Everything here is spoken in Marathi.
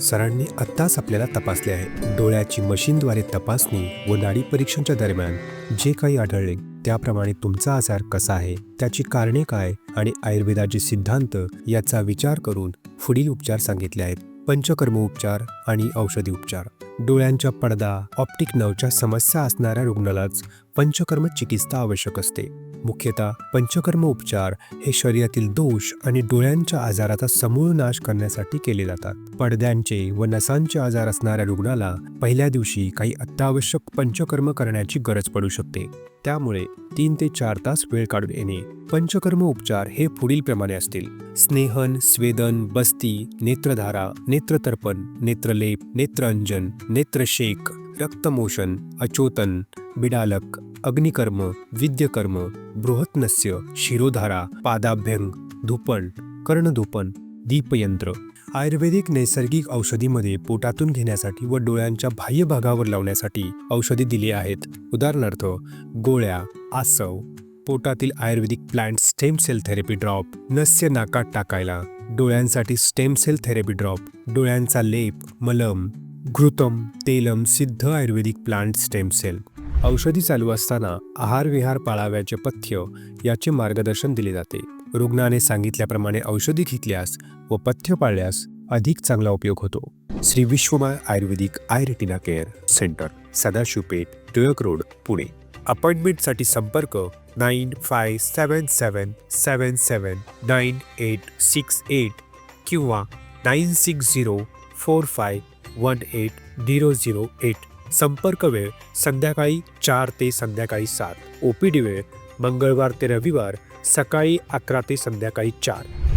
सरांनी आत्ताच आपल्याला तपासले आहे. डोळ्याची मशीनद्वारे तपासणी व नाडी परीक्षणच्या दरम्यान जे काही आढळले त्याप्रमाणे तुमचा आजार कसा आहे त्याची कारणे काय आणि आयुर्वेदाचे सिद्धांत याचा विचार करून पुढील उपचार सांगितले आहेत. पंचकर्म उपचार आणि औषधी उपचार. डोळ्यांच्या पडदा ऑप्टिक नवच्या समस्या असणाऱ्या रुग्णालाच पंचकर्म चिकित्सा आवश्यक असते. मुख्यतः पंचकर्म उपचार हे शरीरातील दोष आणि डोळ्यांच्या आजाराचा समूळ नाश करण्यासाठी केले जातात. पडद्यांचे व नसांचे आजार असणाऱ्या रुग्णाला पहिल्या दिवशी काही अत्यावश्यक पंचकर्म करण्याची गरज पडू शकते. त्यामुळे तीन ते चार तास वेळ काढून येणे पंचकर्म उपचार हे पुढील प्रमाणे असतील. स्नेहन स्वेदन बस्ती नेत्रधारा नेत्रतर्पण नेत्रलेप नेत्रअंजन नेत्रशेक रक्तमोशन अचोतन बिडालक अग्निकर्म विद्यकर्म बृहत्नस्य शिरोधारा पादाभ्यंग धूपण कर्णधूपण दीपयंत्र. आयुर्वेदिक नैसर्गिक औषधीमध्ये पोटातून घेण्यासाठी व डोळ्यांच्या बाह्य भागावर लावण्यासाठी औषधी दिली आहेत. उदाहरणार्थ गोळ्या आसव. पोटातील Ayurvedic plant stem cell therapy drop नस्य नाकात टाकायला. डोळ्यांसाठी स्टेम सेल थेरपी ड्रॉप डोळ्यांचा लेप मलम घृतम तेलम सिद्ध आयुर्वेदिक प्लांट स्टेम सेल. औषधी चालू असताना आहार विहार पाळाव्याचे पथ्य याचे मार्गदर्शन दिले जाते. रुग्णाने सांगितल्याप्रमाणे औषधी घेतल्यास व पथ्य पाळल्यास अधिक चांगला उपयोग होतो. श्री विश्वमाय आयुर्वेदिक eye retina care centre Sadashivpeth Tilak road Pune. अपॉइंटमेंटसाठी संपर्क nine five seven seven seven seven nine eight six eight किंवा nine six zero four five one eight zero zero eight. संपर्क वेळ संध्याकाळी चार ते संध्याकाळी सात. ओ पी डी वेळ मंगळवार ते रविवार सकाळी अकरा ते संध्याकाळी चार.